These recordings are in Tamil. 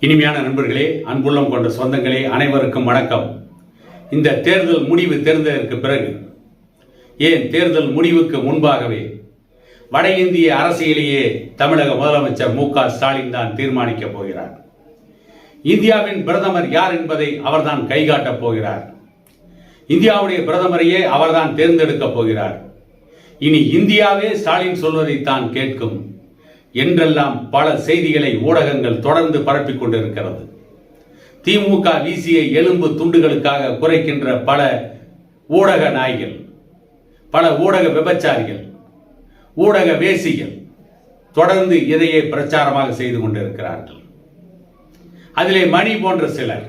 இனிமையான நண்பர்களே அன்புள்ளம் கொண்ட சொந்தங்களே அனைவருக்கும் வணக்கம். இந்த தேர்தல் முடிவு தெரிந்ததற்கு பிறகு ஏன் தேர்தல் முடிவுக்கு முன்பாகவே வட இந்திய அரசியலையே தமிழக முதலமைச்சர் மு க ஸ்டாலின் தான் தீர்மானிக்கப் போகிறார். இந்தியாவின் பிரதமர் யார் என்பதை அவர்தான் கைகாட்டப் போகிறார். இந்தியாவுடைய பிரதமரையே அவர்தான் தேர்ந்தெடுக்கப் போகிறார். இனி இந்தியாவே ஸ்டாலின் சொல்வதைத்தான் கேட்கும். என்றெல்லாம் பல செய்திகளை ஊடகங்கள் தொடர்ந்து பரப்பிக் கொண்டிருக்கிறது. திமுக வீசிய எலும்பு துண்டுகளுக்காக குறைக்கின்ற பல ஊடக நாய்கள் பல ஊடக விபச்சாரிகள் ஊடக வேசிகள் தொடர்ந்து இதையே பிரச்சாரமாக செய்து கொண்டிருக்கிறார்கள். அதிலே மணி போன்ற சிலர்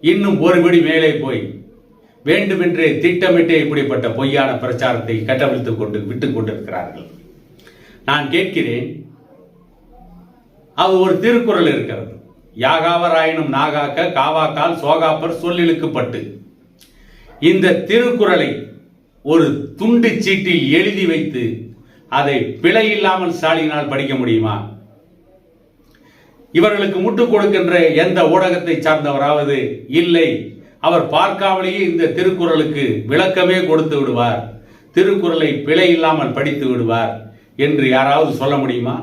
இன்னும் ஒருபடி மேலே போய் வேண்டுமென்றே திட்டமிட்டே இப்படிப்பட்ட பொய்யான பிரச்சாரத்தை கட்டவிழ்த்து கொண்டு விட்டுக் கொண்டிருக்கிறார்கள். நான் கேட்கிறேன் அது ஒரு திருக்குறள் இருக்கிறது. யாகாவராயினும் நாகாக்க காவாக்கால் சோகாப்பர் சொல்லிழுக்கப்பட்டு. இந்த திருக்குறளை ஒரு துண்டு சீட்டில் எழுதி வைத்து அதை பிழை இல்லாமல் ஸ்டாலினால் படிக்க முடியுமா? இவர்களுக்கு முட்டுக் கொடுக்கின்ற எந்த ஊடகத்தை சார்ந்தவராவது இல்லை. அவர் பார்க்காமலேயே இந்த திருக்குறளுக்கு விளக்கமே கொடுத்து விடுவார். திருக்குறளை பிழை இல்லாமல் படித்து விடுவார் என்று யாராவது சொல்ல முடியுமா?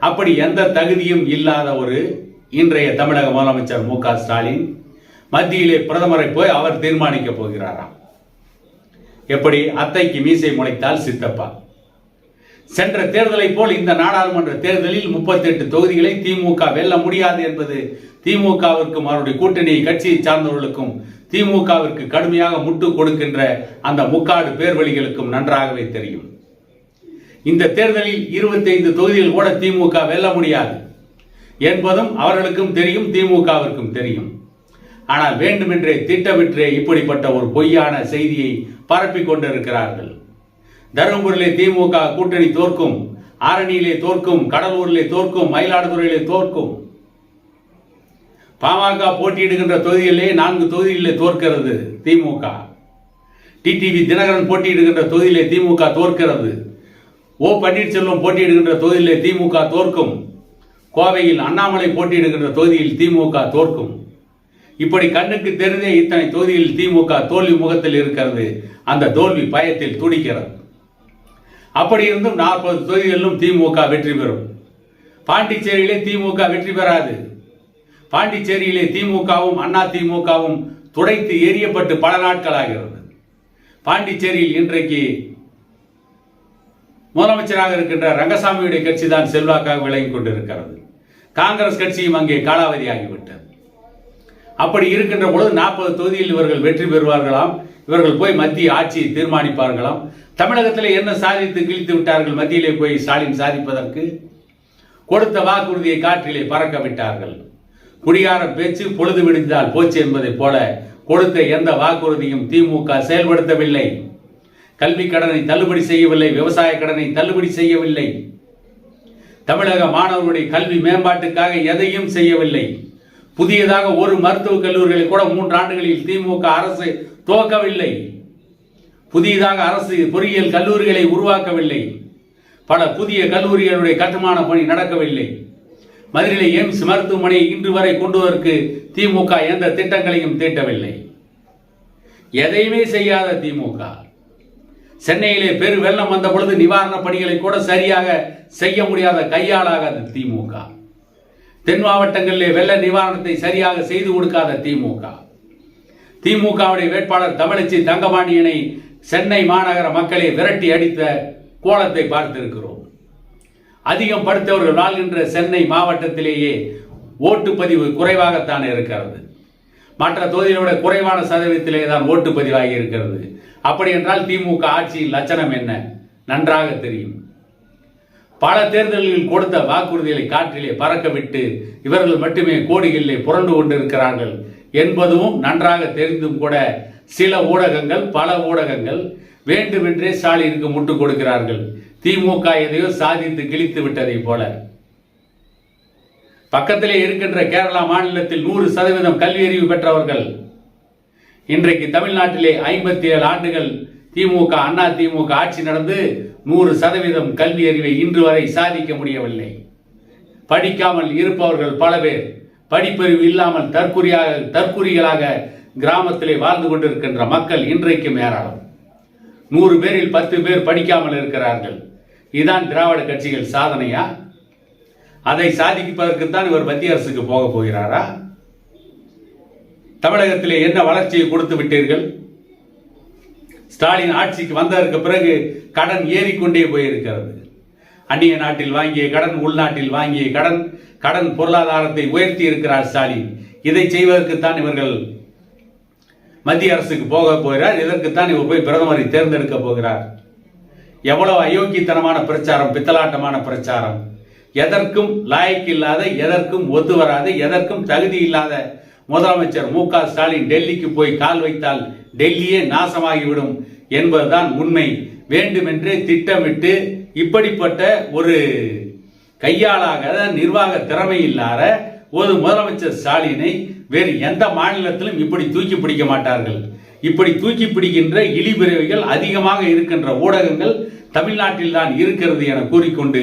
அப்படி எந்த தகுதியும் இல்லாத ஒரு இன்றைய தமிழக முதலமைச்சர் மு ஸ்டாலின் மத்தியிலே பிரதமரை போய் அவர் தீர்மானிக்க போகிறாராம். எப்படி? அத்தைக்கு மீசை முளைத்தால் சித்தப்பா. சென்ற தேர்தலை போல் இந்த நாடாளுமன்ற தேர்தலில் 38 தொகுதிகளை திமுக வெல்ல முடியாது என்பது திமுகவிற்கும் அவருடைய கூட்டணி கட்சியை சார்ந்தவர்களுக்கும் திமுகவிற்கு கடுமையாக முட்டு கொடுக்கின்ற அந்த முக்காடு பேர்வழிகளுக்கும் நன்றாகவே தெரியும். இந்த தேர்தலில் இருபத்தைந்து தொகுதியில் கூட திமுக வெல்ல முடியாது என்பதும் அவர்களுக்கும் தெரியும் திமுகவிற்கும் தெரியும். ஆனால் வேண்டுமென்றே திட்டமிட்டே இப்படிப்பட்ட ஒரு பொய்யான செய்தியை பரப்பிக் கொண்டிருக்கிறார்கள். தருமபுரியிலே திமுக கூட்டணி தோற்கும் ஆரணியிலே தோற்கும் கடலூரிலே தோற்கும் மயிலாடுதுறையிலே தோற்கும். பாமக போட்டியிடுகின்ற தொகுதியிலே நான்கு தொகுதிகளிலே தோற்கிறது திமுக. டிடிவி தினகரன் போட்டியிடுகின்ற தொகுதியிலே திமுக தோற்கிறது. ஓ பன்னீர்செல்வம் போட்டியிடுகின்ற தொகுதியிலே திமுக தோற்கும். கோவையில் அண்ணாமலை போட்டியிடுகின்ற தொகுதியில் திமுக தோற்கும். இப்படி கண்ணுக்கு தெரிந்தே இத்தனை தொகுதியில் திமுக தோல்வி முகத்தில் இருக்கிறது. அந்த தோல்வி பயத்தில் துடிக்கிறது. அப்படி இருந்தும் நாற்பது தொகுதிகளிலும் திமுக வெற்றி பெறும். பாண்டிச்சேரியிலே திமுக வெற்றி பெறாது. பாண்டிச்சேரியிலே திமுகவும் அண்ணா திமுகவும் துடைத்து எரியப்பட்டு பல நாட்கள் ஆகிறது. பாண்டிச்சேரியில் இன்றைக்கு முதலமைச்சராக இருக்கின்ற ரங்கசாமியுடைய கட்சி தான் செல்வாக்காக விளங்கி கொண்டிருக்கிறது. காங்கிரஸ் கட்சியும் அங்கே காலாவதி ஆகிவிட்டது அப்படி இருக்கின்ற பொழுது நாற்பது தொகுதியில் இவர்கள் வெற்றி பெறுவார்களாம். இவர்கள் போய் மத்திய ஆட்சியை தீர்மானிப்பார்களாம். தமிழகத்தில் என்ன சாதித்து கிழித்து விட்டார்கள் மத்தியிலே போய் ஸ்டாலின் சாதிப்பதற்கு? கொடுத்த வாக்குறுதியை காற்றிலே பறக்க விட்டார்கள். குடிகார பேச்சு பொழுது விடிந்தால் போச்சு என்பதைப் போல கொடுத்த எந்த வாக்குறுதியும் திமுக செயல்படுத்தவில்லை. கல்வி கடனை தள்ளுபடி செய்யவில்லை விவசாய கடனை தள்ளுபடி செய்யவில்லை. தமிழக மாணவர்களுடைய கல்வி மேம்பாட்டுக்காக எதையும் செய்யவில்லை. புதியதாக ஒரு மருத்துவக் கல்லூரிகளை கூட மூன்று ஆண்டுகளில் திமுக அரசு துவக்கவில்லை. புதியதாக அரசு பொறியியல் கல்லூரிகளை உருவாக்கவில்லை. பல புதிய கல்லூரிகளுடைய கட்டுமான பணி நடக்கவில்லை. மதுரையில் எய்ம்ஸ் மருத்துவமனை இன்று வரை கொண்டுவதற்கு திமுக எந்த திட்டங்களையும் தீட்டவில்லை. எதையுமே செய்யாத திமுக. சென்னையிலே பெரு வெள்ளம் வந்த பொழுது நிவாரணப் பணிகளை கூட சரியாக செய்ய முடியாத கையாளாகாத திமுக. தென் மாவட்டங்களிலே வெள்ள நிவாரணத்தை சரியாக செய்து கொடுக்காத திமுக. திமுகவுடைய வேட்பாளர் தமிழச்சி தங்கபாண்டியனை சென்னை மாநகர மக்களை விரட்டி அடித்த கோலத்தை பார்த்திருக்கிறோம். அதிகம் படுத்தவர்கள் வாழ்கின்ற சென்னை மாவட்டத்திலேயே ஓட்டுப்பதிவு குறைவாகத்தான் இருக்கிறது. மற்ற தொகுதிகளை குறைவான சதவீதத்திலே தான் ஓட்டுப்பதிவாகி இருக்கிறது. அப்படி என்றால் திமுக ஆட்சியின் லட்சணம் என்ன? நன்றாக தெரியும். பல தேர்தல்களில் கொடுத்த வாக்குறுதிகளை காற்றிலே பறக்கவிட்டு இவர்கள் மட்டுமே கோடிகளிலே புரண்டு கொண்டிருக்கிறார்கள் என்பதும் நன்றாக தெரிந்தும் கூட சில ஊடகங்கள் பல ஊடகங்கள் வேண்டுமென்றே ஸ்டாலினுக்கு முட்டுக் கொடுக்கிறார்கள். திமுக எதையோ சாதித்து கிழித்து விட்டதை போல. பக்கத்திலே இருக்கின்ற கேரளா மாநிலத்தில் நூறு சதவீதம் கல்வி அறிவு பெற்றவர்கள். இன்றைக்கு தமிழ்நாட்டிலே ஐம்பத்தி ஏழு ஆண்டுகள் திமுக அண்ணா திமுக ஆட்சி நடந்து நூறு சதவீதம் கல்வி அறிவை இன்று வரை சாதிக்க முடியவில்லை. படிக்காமல் இருப்பவர்கள் பல பேர் படிப்பறிவு இல்லாமல் தற்குறியாக தற்குறிகளாக கிராமத்திலே வாழ்ந்து கொண்டிருக்கின்ற மக்கள் இன்றைக்கும் ஏராளம். நூறு பேரில் பத்து பேர் படிக்காமல் இருக்கிறார்கள். இதுதான் திராவிட கட்சிகள் சாதனையா? அதை சாதிப்பதற்குத்தான் இவர் மத்திய அரசுக்கு போக போகிறாரா? தமிழகத்திலே என்ன வளர்ச்சியை கொடுத்து விட்டீர்கள்? ஸ்டாலின் ஆட்சிக்கு வந்ததற்கு பிறகு கடன் ஏறிக்கொண்டே போயிருக்கிறது. அந்நிய நாட்டில் வாங்கிய கடன் உள்நாட்டில் வாங்கிய கடன் கடன் பொருளாதாரத்தை உயர்த்தி இருக்கிறார் ஸ்டாலின். இதை செய்வதற்குத்தான் இவர்கள் மத்திய அரசுக்கு போக போகிறார். இதற்குத்தான் இவர் போய் பிரதமரை தேர்ந்தெடுக்க போகிறார். எவ்வளவு அயோக்கியத்தனமான பிரச்சாரம் பித்தலாட்டமான பிரச்சாரம். எதற்கும் லாய்க்கு இல்லாத எதற்கும் ஒத்து வராத எதற்கும் தகுதி இல்லாத முதலமைச்சர் மு க ஸ்டாலின் டெல்லிக்கு போய் கால் வைத்தால் டெல்லியே நாசமாகிவிடும் என்பதுதான் உண்மை. வேண்டுமென்றே திட்டமிட்டு இப்படிப்பட்ட ஒரு கையாளாக நிர்வாக திறமை இல்லாத ஒரு முதலமைச்சர் ஸ்டாலினை வேறு எந்த மாநிலத்திலும் இப்படி தூக்கி பிடிக்க மாட்டார்கள். இப்படி தூக்கி பிடிக்கின்ற இழிபிறவிகள் அதிகமாக இருக்கின்ற ஊடகங்கள் தமிழ்நாட்டில் தான் இருக்கிறது என கூறிக்கொண்டு